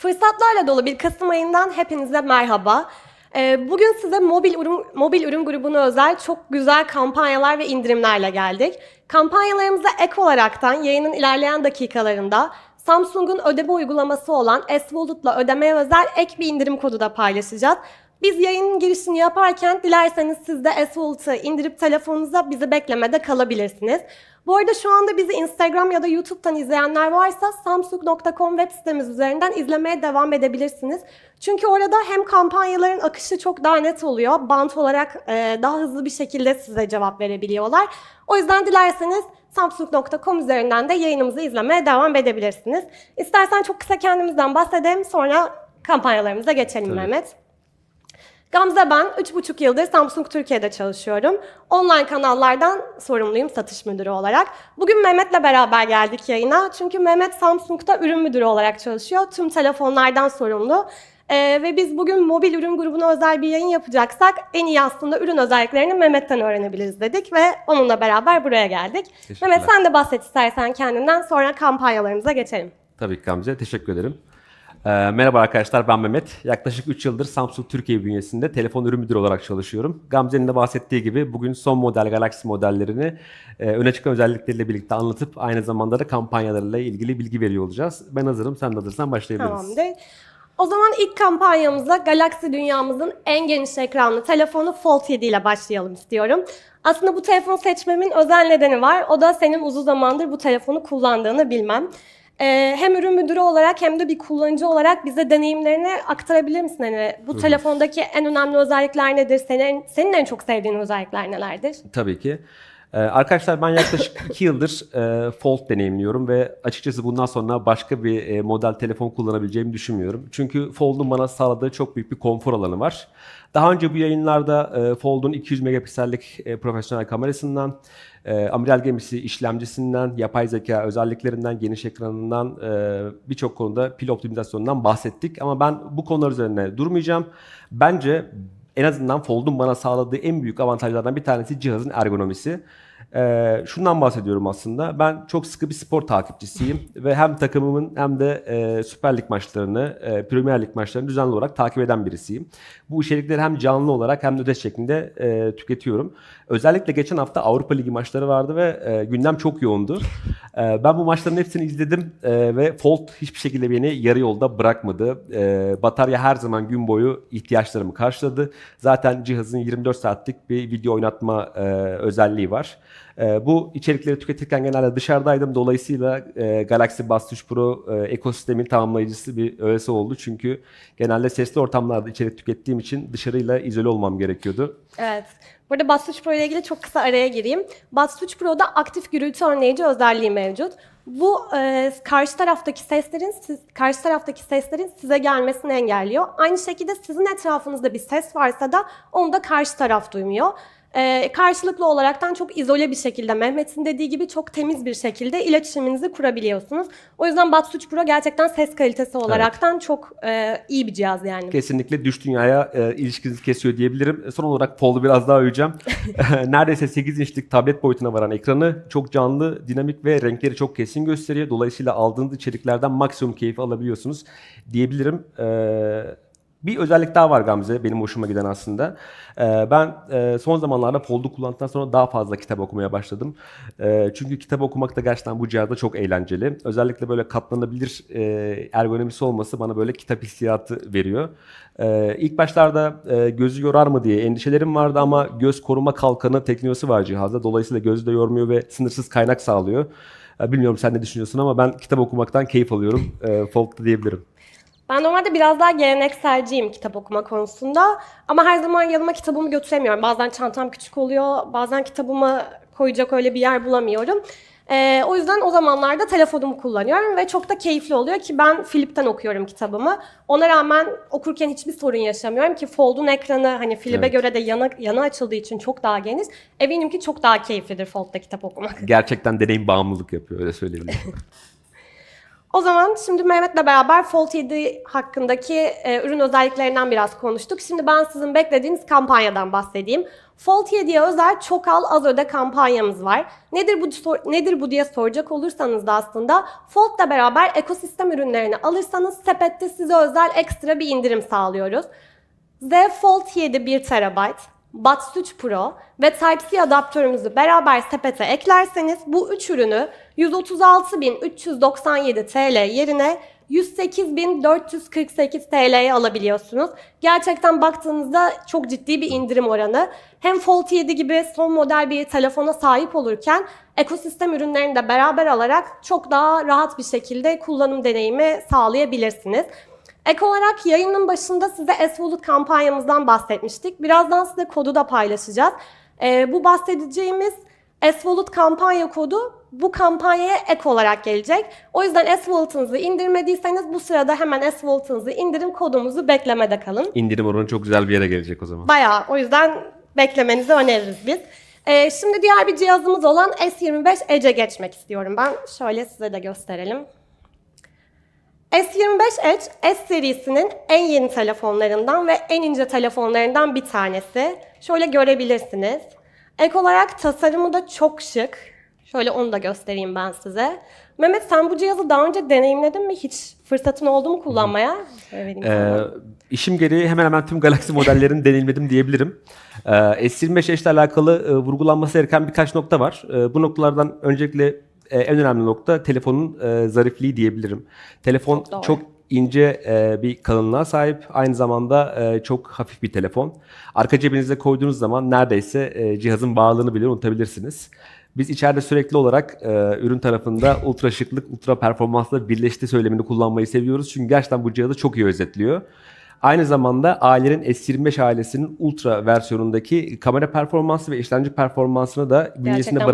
Fırsatlarla dolu bir Kasım ayından hepinize merhaba. Ee, Bugün size mobil ürün, mobil ürün grubuna özel çok güzel kampanyalar ve indirimlerle geldik. Kampanyalarımıza ek olaraktan yayının ilerleyen dakikalarında Samsung'un ödeme uygulaması olan S-Wallet'la ödemeye özel ek bir indirim kodu da paylaşacağız. Biz yayının girişini yaparken dilerseniz siz de S-Wallet'ı indirip telefonunuza bizi beklemede kalabilirsiniz. Bu arada şu anda bizi Instagram ya da YouTube'dan izleyenler varsa samsung.com web sitemiz üzerinden izlemeye devam edebilirsiniz. Çünkü orada hem kampanyaların akışı çok daha net oluyor, bant olarak e, daha hızlı bir şekilde size cevap verebiliyorlar. O yüzden dilerseniz samsung.com üzerinden de yayınımızı izlemeye devam edebilirsiniz. İstersen çok kısa kendimizden bahsedelim sonra kampanyalarımıza geçelim Tabii. Mehmet. Gamze ben 3,5 yıldır Samsung Türkiye'de çalışıyorum. Online kanallardan sorumluyum satış müdürü olarak. Bugün Mehmet'le beraber geldik yayına. Çünkü Mehmet Samsung'da ürün müdürü olarak çalışıyor. Tüm telefonlardan sorumlu. Ee, ve biz bugün mobil ürün grubuna özel bir yayın yapacaksak en iyi aslında ürün özelliklerini Mehmet'ten öğrenebiliriz dedik ve onunla beraber buraya geldik. Mehmet sen de bahset istersen kendinden sonra kampanyalarımıza geçelim. Tabii ki Gamze, teşekkür ederim. Ee, merhaba arkadaşlar, ben Mehmet. Yaklaşık 3 yıldır Samsung Türkiye bünyesinde telefon ürün müdürü olarak çalışıyorum. Gamze'nin de bahsettiği gibi bugün son model Galaxy modellerini e, öne çıkan özellikleriyle birlikte anlatıp aynı zamanda da kampanyalarıyla ilgili bilgi veriyor olacağız. Ben hazırım, sen de hazırsan başlayabiliriz. Tamamdır. O zaman ilk kampanyamıza Galaxy dünyamızın en geniş ekranlı telefonu Fold 7 ile başlayalım istiyorum. Aslında bu telefonu seçmemin özel nedeni var. O da senin uzun zamandır bu telefonu kullandığını bilmem. Ee, hem ürün müdürü olarak hem de bir kullanıcı olarak bize deneyimlerini aktarabilir misin? Hani bu telefondaki en önemli özellikler nedir? Senin, senin en çok sevdiğin özellikler nelerdir? Tabii ki. Ee, arkadaşlar ben yaklaşık 2 yıldır e, Fold deneyimliyorum ve açıkçası bundan sonra başka bir e, model telefon kullanabileceğimi düşünmüyorum. Çünkü Fold'un bana sağladığı çok büyük bir konfor alanı var. Daha önce bu yayınlarda e, Fold'un 200 megapiksellik e, profesyonel kamerasından, e, amiral gemisi işlemcisinden, yapay zeka özelliklerinden, geniş ekranından e, birçok konuda pil optimizasyonundan bahsettik. Ama ben bu konular üzerine durmayacağım. Bence en azından Fold'un bana sağladığı en büyük avantajlardan bir tanesi cihazın ergonomisi. Ee, şundan bahsediyorum aslında. Ben çok sıkı bir spor takipçisiyim ve hem takımımın hem de e, Süper Lig maçlarını, e, Premier Lig maçlarını düzenli olarak takip eden birisiyim. Bu içerikleri hem canlı olarak hem de ödeş şeklinde e, tüketiyorum. Özellikle geçen hafta Avrupa Ligi maçları vardı ve e, gündem çok yoğundu. E, ben bu maçların hepsini izledim e, ve Fold hiçbir şekilde beni yarı yolda bırakmadı. E, batarya her zaman gün boyu ihtiyaçlarımı karşıladı. Zaten cihazın 24 saatlik bir video oynatma e, özelliği var. E, bu içerikleri tüketirken genelde dışarıdaydım. Dolayısıyla e, Galaxy Buds 3 Pro e, ekosistemin tamamlayıcısı bir öğesi oldu. Çünkü genelde sesli ortamlarda içerik tükettiğim için dışarıyla izole olmam gerekiyordu. Evet. Burada Buds 3 Pro ile ilgili çok kısa araya gireyim. Buds 3 Pro'da aktif gürültü önleyici özelliği mevcut. Bu e, karşı taraftaki seslerin siz, karşı taraftaki seslerin size gelmesini engelliyor. Aynı şekilde sizin etrafınızda bir ses varsa da onu da karşı taraf duymuyor. E, karşılıklı olaraktan çok izole bir şekilde Mehmet'in dediği gibi çok temiz bir şekilde iletişiminizi kurabiliyorsunuz. O yüzden Buds 3 Pro gerçekten ses kalitesi olaraktan çok e, iyi bir cihaz yani. Kesinlikle düş dünyaya e, ilişkinizi kesiyor diyebilirim. Son olarak Fold'u biraz daha öveceğim. Neredeyse 8 inçlik tablet boyutuna varan ekranı çok canlı, dinamik ve renkleri çok kesin gösteriyor. Dolayısıyla aldığınız içeriklerden maksimum keyif alabiliyorsunuz diyebilirim. Ee, bir özellik daha var Gamze benim hoşuma giden aslında. Ee, ben e, son zamanlarda Fold'u kullandıktan sonra daha fazla kitap okumaya başladım. Ee, çünkü kitap okumak da gerçekten bu cihazda çok eğlenceli. Özellikle böyle katlanabilir e, ergonomisi olması bana böyle kitap hissiyatı veriyor. Ee, ilk başlarda e, gözü yorar mı diye endişelerim vardı ama göz koruma kalkanı teknolojisi var cihazda. Dolayısıyla gözü de yormuyor ve sınırsız kaynak sağlıyor. Bilmiyorum sen ne düşünüyorsun ama ben kitap okumaktan keyif alıyorum. E, Fold'da diyebilirim. Ben normalde biraz daha gelenekselciyim kitap okuma konusunda. Ama her zaman yanıma kitabımı götüremiyorum. Bazen çantam küçük oluyor, bazen kitabımı koyacak öyle bir yer bulamıyorum. Ee, o yüzden o zamanlarda telefonumu kullanıyorum ve çok da keyifli oluyor ki ben Flip'ten okuyorum kitabımı. Ona rağmen okurken hiçbir sorun yaşamıyorum ki Fold'un ekranı hani Flip'e Evet. göre de yana, yana açıldığı için çok daha geniş. Eminim ki çok daha keyiflidir Fold'da kitap okumak. Gerçekten deneyim bağımlılık yapıyor öyle söyleyebilirim. O zaman şimdi Mehmet'le beraber Fold 7 hakkındaki e, ürün özelliklerinden biraz konuştuk. Şimdi ben sizin beklediğiniz kampanyadan bahsedeyim. Fold 7'ye özel çok al az öde kampanyamız var. Nedir bu nedir bu diye soracak olursanız da aslında Fold'la beraber ekosistem ürünlerini alırsanız sepette size özel ekstra bir indirim sağlıyoruz. Z Fold 7 1 TB, Buds 3 Pro ve Type-C adaptörümüzü beraber sepete eklerseniz bu üç ürünü 136.397 TL yerine 108.448 TL'ye alabiliyorsunuz. Gerçekten baktığınızda çok ciddi bir indirim oranı. Hem Fold 7 gibi son model bir telefona sahip olurken ekosistem ürünlerini de beraber alarak çok daha rahat bir şekilde kullanım deneyimi sağlayabilirsiniz. Ek olarak yayının başında size S-Wallet kampanyamızdan bahsetmiştik. Birazdan size kodu da paylaşacağız. Ee, bu bahsedeceğimiz S-Wallet kampanya kodu bu kampanyaya ek olarak gelecek. O yüzden S-Wallet'ınızı indirmediyseniz bu sırada hemen S-Wallet'ınızı indirin kodumuzu beklemede kalın. İndirim oranı çok güzel bir yere gelecek o zaman. Bayağı o yüzden beklemenizi öneririz biz. Ee, şimdi diğer bir cihazımız olan S25 Edge'e geçmek istiyorum ben. Şöyle size de gösterelim. S25 Edge, S serisinin en yeni telefonlarından ve en ince telefonlarından bir tanesi. Şöyle görebilirsiniz. Ek olarak tasarımı da çok şık. Şöyle onu da göstereyim ben size. Mehmet sen bu cihazı daha önce deneyimledin mi? Hiç fırsatın oldu mu kullanmaya? Ee, işim gereği hemen hemen tüm Galaxy modellerini deneyimledim diyebilirim. Ee, S25 ile alakalı e, vurgulanması gereken birkaç nokta var. E, bu noktalardan öncelikle e, en önemli nokta telefonun e, zarifliği diyebilirim. Telefon Çok doğru. çok ince e, bir kalınlığa sahip. Aynı zamanda e, çok hafif bir telefon. Arka cebinize koyduğunuz zaman neredeyse e, cihazın bağlılığını bile unutabilirsiniz. Biz içeride sürekli olarak e, ürün tarafında ultra şıklık, ultra performansla birleşti söylemini kullanmayı seviyoruz. Çünkü gerçekten bu cihazı çok iyi özetliyor. Aynı zamanda ailenin S25 ailesinin ultra versiyonundaki kamera performansı ve işlemci performansını da bünyesinde bir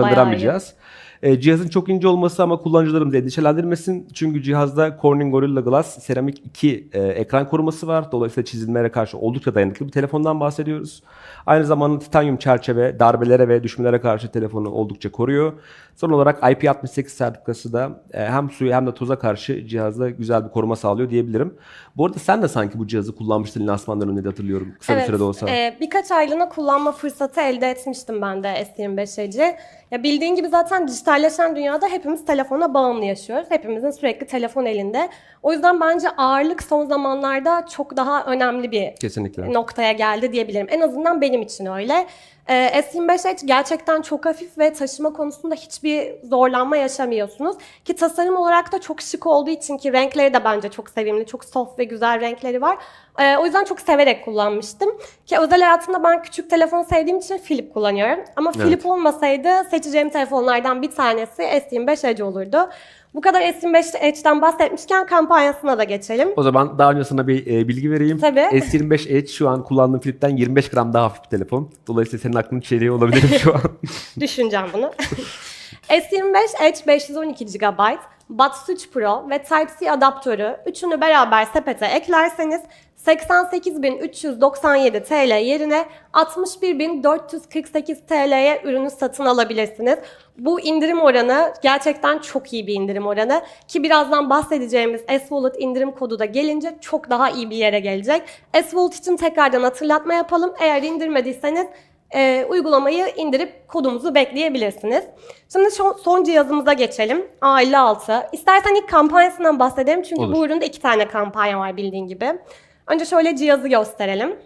iyi. E, cihazın çok ince olması ama kullanıcılarımızı endişelendirmesin. Çünkü cihazda Corning Gorilla Glass Ceramic 2 e, ekran koruması var. Dolayısıyla çizilmelere karşı oldukça dayanıklı bir telefondan bahsediyoruz. Aynı zamanda titanyum çerçeve darbelere ve düşmelere karşı telefonu oldukça koruyor. Son olarak IP68 sertifikası da e, hem suya hem de toza karşı cihazda güzel bir koruma sağlıyor diyebilirim. Bu arada sen de sanki bu cihazı kullanmıştın lansmandan önce de hatırlıyorum. Kısa bir sürede olsa. e, birkaç aylığına kullanma fırsatı elde etmiştim ben de S25 Edge'i. Ya bildiğin gibi zaten dijitalleşen dünyada hepimiz telefona bağımlı yaşıyoruz. Hepimizin sürekli telefon elinde. O yüzden bence ağırlık son zamanlarda çok daha önemli bir Kesinlikle. noktaya geldi diyebilirim. En azından benim için öyle. Ee, S25 Edge gerçekten çok hafif ve taşıma konusunda hiçbir zorlanma yaşamıyorsunuz. Ki tasarım olarak da çok şık olduğu için ki renkleri de bence çok sevimli, çok soft ve güzel renkleri var. Ee, o yüzden çok severek kullanmıştım. Ki özel hayatımda ben küçük telefon sevdiğim için Flip kullanıyorum. Ama. Flip olmasaydı seçeceğim telefonlardan bir tanesi S25 Edge olurdu. Bu kadar S25 Edge'den bahsetmişken kampanyasına da geçelim. O zaman daha önce sana bir e, bilgi vereyim. Tabii. S25 Edge şu an kullandığım Flip'ten 25 gram daha hafif bir telefon. Dolayısıyla senin aklının çeliği olabilirim şu an. Düşüneceğim bunu. S25 Edge 512 GB, Buds 3 Pro ve Type-C adaptörü üçünü beraber sepete eklerseniz 88.397 TL yerine 61.448 TL'ye ürünü satın alabilirsiniz. Bu indirim oranı gerçekten çok iyi bir indirim oranı ki birazdan bahsedeceğimiz S-Wallet indirim kodu da gelince çok daha iyi bir yere gelecek. S-Wallet için tekrardan hatırlatma yapalım. Eğer indirmediyseniz e, uygulamayı indirip kodumuzu bekleyebilirsiniz. Şimdi son, cihazımıza geçelim. A56. İstersen ilk kampanyasından bahsedelim çünkü Olur. bu üründe iki tane kampanya var bildiğin gibi. Önce şöyle cihazı gösterelim.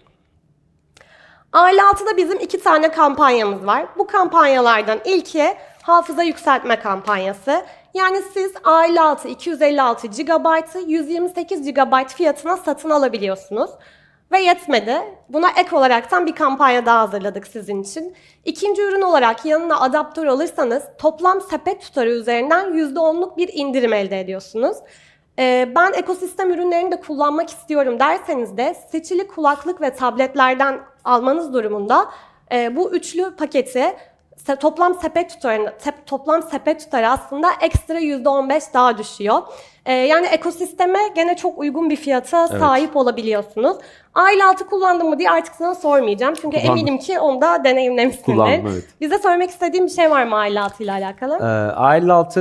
A56'da bizim iki tane kampanyamız var. Bu kampanyalardan ilki hafıza yükseltme kampanyası. Yani siz A56 256 GB'ı 128 GB fiyatına satın alabiliyorsunuz. Ve yetmedi. Buna ek olaraktan bir kampanya daha hazırladık sizin için. İkinci ürün olarak yanına adaptör alırsanız toplam sepet tutarı üzerinden %10'luk bir indirim elde ediyorsunuz. Ee, ben ekosistem ürünlerini de kullanmak istiyorum derseniz de seçili kulaklık ve tabletlerden almanız durumunda e, bu üçlü paketi se- toplam sepet tutarı, tep- toplam sepet tutarı aslında ekstra %15 daha düşüyor. Ee, yani ekosisteme gene çok uygun bir fiyata sahip olabiliyorsunuz. Aile altı kullandın mı diye artık sana sormayacağım. Çünkü Kullandım. eminim ki onu da deneyimlemişsindir. Kullandım, evet. Bize söylemek istediğin bir şey var mı aile altı ile alakalı? Ee, A56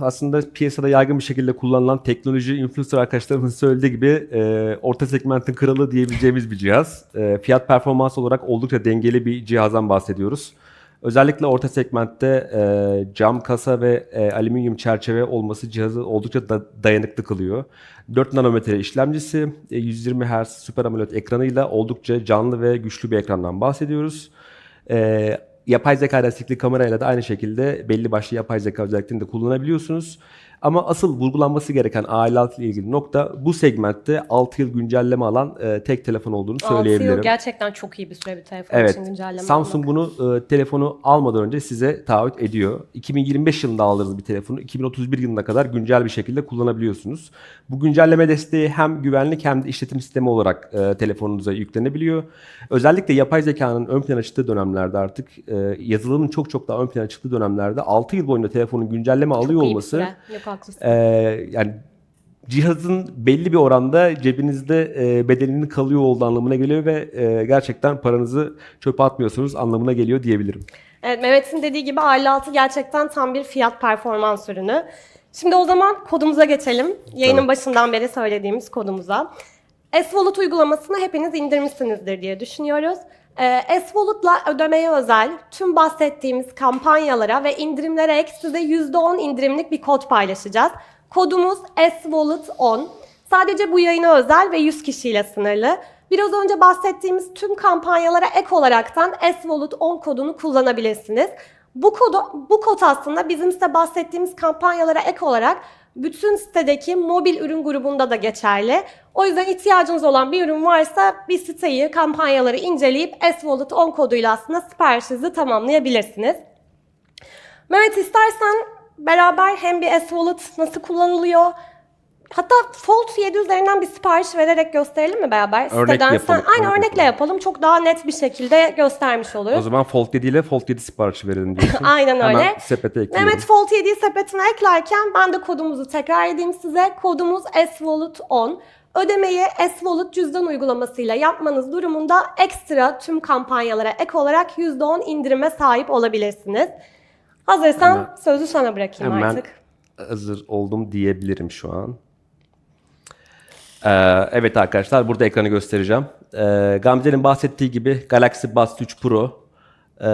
e, aslında piyasada yaygın bir şekilde kullanılan teknoloji influencer arkadaşlarımızın söylediği gibi e, orta segmentin kralı diyebileceğimiz bir cihaz. E, fiyat performans olarak oldukça dengeli bir cihazdan bahsediyoruz. Özellikle orta segmentte e, cam kasa ve e, alüminyum çerçeve olması cihazı oldukça da- dayanıklı kılıyor. 4 nanometre işlemcisi, e, 120 Hz Super AMOLED ekranıyla oldukça canlı ve güçlü bir ekrandan bahsediyoruz. E, yapay zeka destekli kamerayla da aynı şekilde belli başlı yapay zeka özelliklerini de kullanabiliyorsunuz. Ama asıl vurgulanması gereken A56 ile ilgili nokta bu segmentte 6 yıl güncelleme alan e, tek telefon olduğunu 6 söyleyebilirim. yıl gerçekten çok iyi bir süre bir telefon Evet. için güncelleme Samsung almak. bunu e, telefonu almadan önce size taahhüt ediyor. 2025 yılında aldığınız bir telefonu 2031 yılına kadar güncel bir şekilde kullanabiliyorsunuz. Bu güncelleme desteği hem güvenlik hem de işletim sistemi olarak e, telefonunuza yüklenebiliyor. Özellikle yapay zekanın ön plana çıktığı dönemlerde artık e, yazılımın çok çok daha ön plana çıktığı dönemlerde 6 yıl boyunca telefonun güncelleme alıyor İyi bir olması haklısın. e, yani cihazın belli bir oranda cebinizde e, bedelinin kalıyor olduğu anlamına geliyor ve e, gerçekten paranızı çöpe atmıyorsunuz anlamına geliyor diyebilirim. Evet Mehmet'in dediği gibi A56 gerçekten tam bir fiyat performans ürünü. Şimdi o zaman kodumuza geçelim. Yayının Tamam. başından beri söylediğimiz kodumuza. S-Wallet uygulamasını hepiniz indirmişsinizdir diye düşünüyoruz. Ee, S-Wallet'la ödemeye özel tüm bahsettiğimiz kampanyalara ve indirimlere ek size %10 indirimlik bir kod paylaşacağız. Kodumuz S-Wallet10. Sadece bu yayına özel ve 100 kişiyle sınırlı. Biraz önce bahsettiğimiz tüm kampanyalara ek olaraktan S-Wallet 10 kodunu kullanabilirsiniz. Bu kodu, bu kod aslında bizim size bahsettiğimiz kampanyalara ek olarak bütün sitedeki mobil ürün grubunda da geçerli. O yüzden ihtiyacınız olan bir ürün varsa bir siteyi, kampanyaları inceleyip S-Wallet 10 koduyla aslında siparişinizi tamamlayabilirsiniz. Mehmet istersen beraber hem bir S-Wallet nasıl kullanılıyor, hatta Fold 7 üzerinden bir sipariş vererek gösterelim mi beraber? Örnek Siteden yapalım, Sen, aynı örnek örnekle yapalım. Çok daha net bir şekilde göstermiş oluruz. O zaman Fold 7 ile Fold 7 siparişi verelim diyorsun. Aynen öyle. Hemen sepete ekleyelim. Mehmet Fold 7'yi sepetine eklerken ben de kodumuzu tekrar edeyim size. Kodumuz S-Wallet 10. Ödemeyi S-Wallet cüzdan uygulamasıyla yapmanız durumunda ekstra tüm kampanyalara ek olarak %10 indirime sahip olabilirsiniz. Hazırsan Hemen- sözü sana bırakayım Hemen artık. hazır oldum diyebilirim şu an. Ee, evet arkadaşlar burada ekranı göstereceğim. Ee, Gamze'nin bahsettiği gibi Galaxy Buds 3 Pro, e,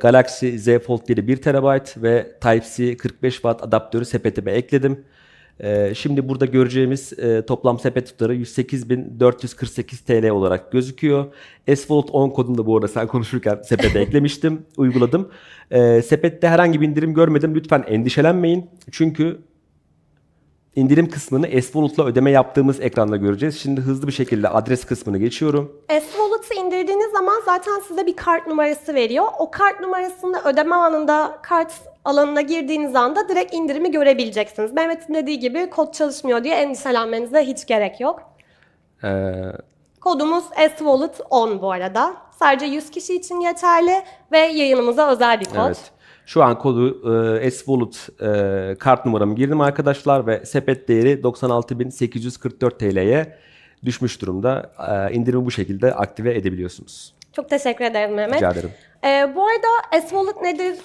Galaxy Z Fold 7 1 TB ve Type-C 45 Watt adaptörü sepetime ekledim. Ee, şimdi burada göreceğimiz e, toplam sepet tutarı 108.448 TL olarak gözüküyor. S-Fold 10 kodunu da bu arada sen konuşurken sepete eklemiştim, uyguladım. Ee, sepette herhangi bir indirim görmedim. Lütfen endişelenmeyin. Çünkü indirim kısmını S-Wallet'la ödeme yaptığımız ekranda göreceğiz. Şimdi hızlı bir şekilde adres kısmını geçiyorum. S-Wallet'ı indirdiğiniz zaman zaten size bir kart numarası veriyor. O kart numarasını ödeme anında kart alanına girdiğiniz anda direkt indirimi görebileceksiniz. Mehmet'in dediği gibi kod çalışmıyor diye endişelenmenize hiç gerek yok. Ee, Kodumuz S-Wallet 10 bu arada. Sadece 100 kişi için yeterli ve yayınımıza özel bir kod. Evet. Şu an kodu e, S-Wallet e, kart numaramı girdim arkadaşlar ve sepet değeri 96.844 TL'ye düşmüş durumda. E, indirimi bu şekilde aktive edebiliyorsunuz. Çok teşekkür ederim Mehmet. Rica ederim. Ee, bu arada S-Wallet nedir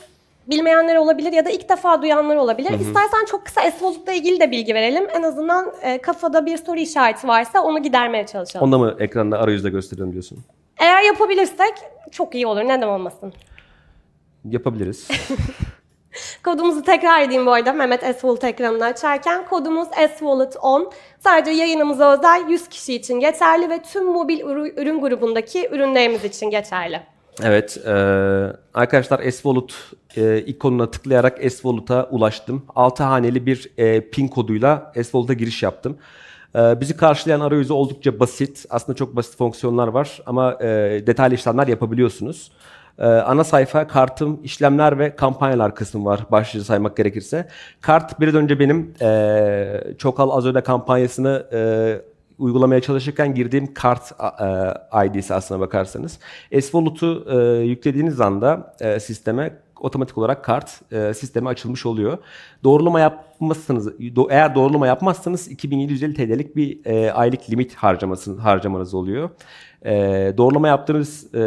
bilmeyenler olabilir ya da ilk defa duyanlar olabilir. İstersen çok kısa S-Wallet'la ilgili de bilgi verelim. En azından e, kafada bir soru işareti varsa onu gidermeye çalışalım. Onda mı ekranda arayüzde gösterelim diyorsun? Eğer yapabilirsek çok iyi olur. Neden olmasın? Yapabiliriz. Kodumuzu tekrar edeyim bu arada Mehmet S-Wallet ekranını açarken. Kodumuz S-Wallet 10. Sadece yayınımıza özel 100 kişi için geçerli ve tüm mobil ürü- ürün grubundaki ürünlerimiz için geçerli. Evet, e, arkadaşlar S-Wallet e, ikonuna tıklayarak S-Wallet'a ulaştım. 6 haneli bir e, pin koduyla S-Wallet'a giriş yaptım. E, bizi karşılayan arayüzü oldukça basit. Aslında çok basit fonksiyonlar var ama e, detaylı işlemler yapabiliyorsunuz. E, ana sayfa kartım, işlemler ve kampanyalar kısmı var başlıca saymak gerekirse. Kart biraz önce benim e, çok al az öde kampanyasını e, uygulamaya çalışırken girdiğim kart e, ID'si aslına bakarsanız. S-Wallet'u e, yüklediğiniz anda e, sisteme otomatik olarak kart e, sisteme açılmış oluyor. Doğrulama yapmazsanız eğer doğrulama yapmazsanız 2750 TL'lik bir e, aylık limit harcaması harcamanız oluyor. E, doğrulama yaptığınız e,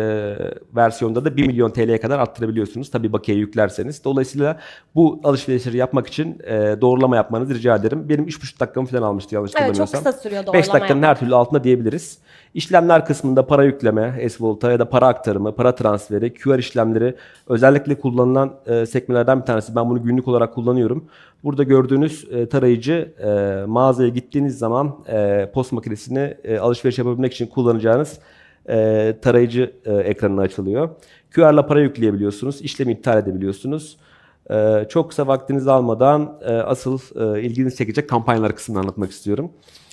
versiyonda da 1 milyon TL'ye kadar arttırabiliyorsunuz. Tabii bakiye yüklerseniz. Dolayısıyla bu alışverişleri yapmak için e, doğrulama yapmanızı rica ederim. Benim 3,5 dakikamı falan almıştı yanlış Evet çok hatırlamıyorsam. kısa sürüyor doğrulama 5 dakikanın yapmak. her türlü altında diyebiliriz. İşlemler kısmında para yükleme, S-Volt'a ya da para aktarımı, para transferi, QR işlemleri özellikle kullanılan e, sekmelerden bir tanesi. Ben bunu günlük olarak kullanıyorum. Burada gördüğünüz e, tarayıcı e, mağazaya gittiğiniz zaman e, post makinesini e, alışveriş yapabilmek için kullanacağınız e, tarayıcı e, ekranına açılıyor. QR'la para yükleyebiliyorsunuz, işlemi iptal edebiliyorsunuz. Ee, çok kısa vaktinizi almadan e, asıl e, ilginizi çekecek kampanyalar kısmını anlatmak istiyorum.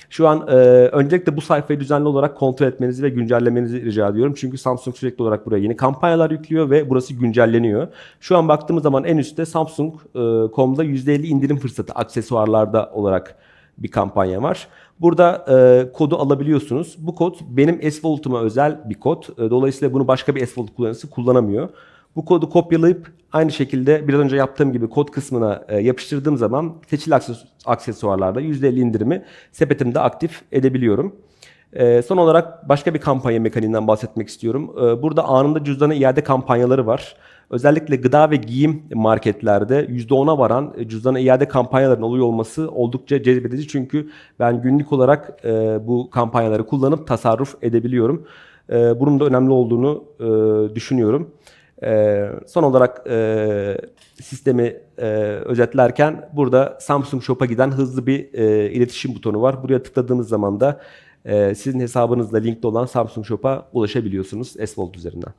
Şu an e, öncelikle bu sayfayı düzenli olarak kontrol etmenizi ve güncellemenizi rica ediyorum. Çünkü Samsung sürekli olarak buraya yeni kampanyalar yüklüyor ve burası güncelleniyor. Şu an baktığımız zaman en üstte Samsung.com'da %50 indirim fırsatı aksesuarlarda olarak bir kampanya var. Burada e, kodu alabiliyorsunuz. Bu kod benim S-Volt'uma özel bir kod. E, dolayısıyla bunu başka bir S-Volt kullanıcısı kullanamıyor. Bu kodu kopyalayıp aynı şekilde biraz önce yaptığım gibi kod kısmına e, yapıştırdığım zaman seçili akses- aksesuarlarda %50 indirimi sepetimde aktif edebiliyorum. E, son olarak başka bir kampanya mekaniğinden bahsetmek istiyorum. E, burada anında cüzdana iade kampanyaları var. Özellikle gıda ve giyim marketlerde %10'a varan cüzdana iade kampanyaların oluyor olması oldukça cezbedici. Çünkü ben günlük olarak bu kampanyaları kullanıp tasarruf edebiliyorum. Bunun da önemli olduğunu düşünüyorum. E, son olarak e, sistemi e, özetlerken burada Samsung Shop'a giden hızlı bir e, iletişim butonu var. Buraya tıkladığınız zaman da e, sizin hesabınızla linkli olan Samsung Shop'a ulaşabiliyorsunuz S-Volt üzerinden.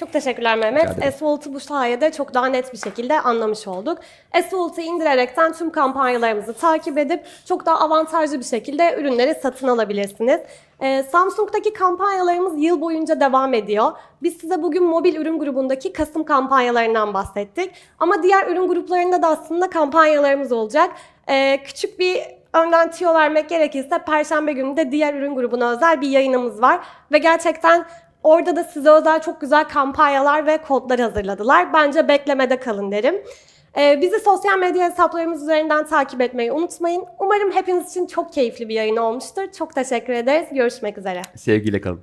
Çok teşekkürler Mehmet. S-Volt'u bu sayede çok daha net bir şekilde anlamış olduk. S-Volt'u indirerekten tüm kampanyalarımızı takip edip çok daha avantajlı bir şekilde ürünleri satın alabilirsiniz. Ee, Samsung'daki kampanyalarımız yıl boyunca devam ediyor. Biz size bugün mobil ürün grubundaki Kasım kampanyalarından bahsettik. Ama diğer ürün gruplarında da aslında kampanyalarımız olacak. Ee, küçük bir önden tüyo vermek gerekirse Perşembe günü de diğer ürün grubuna özel bir yayınımız var. Ve gerçekten Orada da size özel çok güzel kampanyalar ve kodlar hazırladılar. Bence beklemede kalın derim. Ee, bizi sosyal medya hesaplarımız üzerinden takip etmeyi unutmayın. Umarım hepiniz için çok keyifli bir yayın olmuştur. Çok teşekkür ederiz. Görüşmek üzere. Sevgiyle kalın.